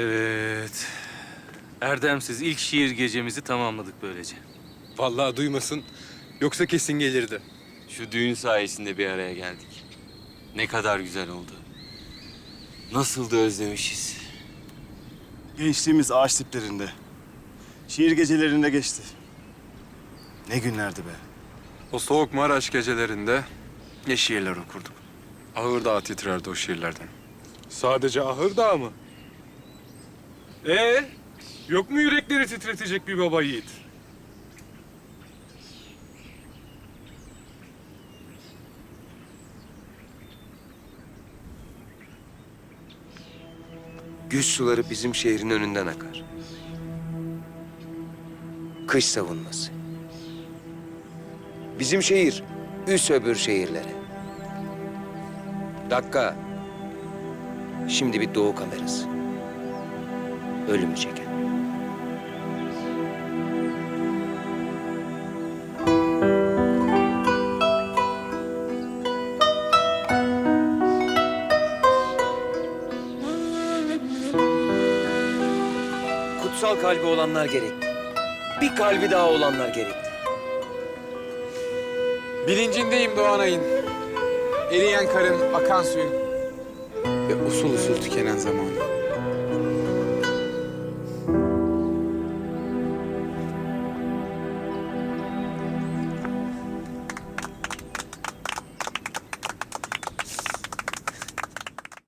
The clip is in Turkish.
Evet. Erdemsiz ilk şiir gecemizi tamamladık böylece. Vallahi duymasın. Yoksa kesin gelirdi. Şu düğün sayesinde bir araya geldik. Ne kadar güzel oldu. Nasıl da özlemişiz. Gençliğimiz ağaç diplerinde. Şiir gecelerinde geçti. Ne günlerdi be. O soğuk Maraş gecelerinde ne şiirler okurduk. Ağır dağı titrerdi o şiirlerden. Sadece ahır dağı mı? Ee, yok mu yürekleri titretecek bir baba yiğit? Güç suları bizim şehrin önünden akar. Kış savunması. Bizim şehir üst öbür şehirlere. Dakika. Şimdi bir doğu kamerası. Ölümü çeken. Kutsal kalbi olanlar gerekti. Bir kalbi daha olanlar gerekti. Bilincindeyim Doğan Ay'ın. Eriyen karın, akan suyun. Ve usul usul tükenen zamanı.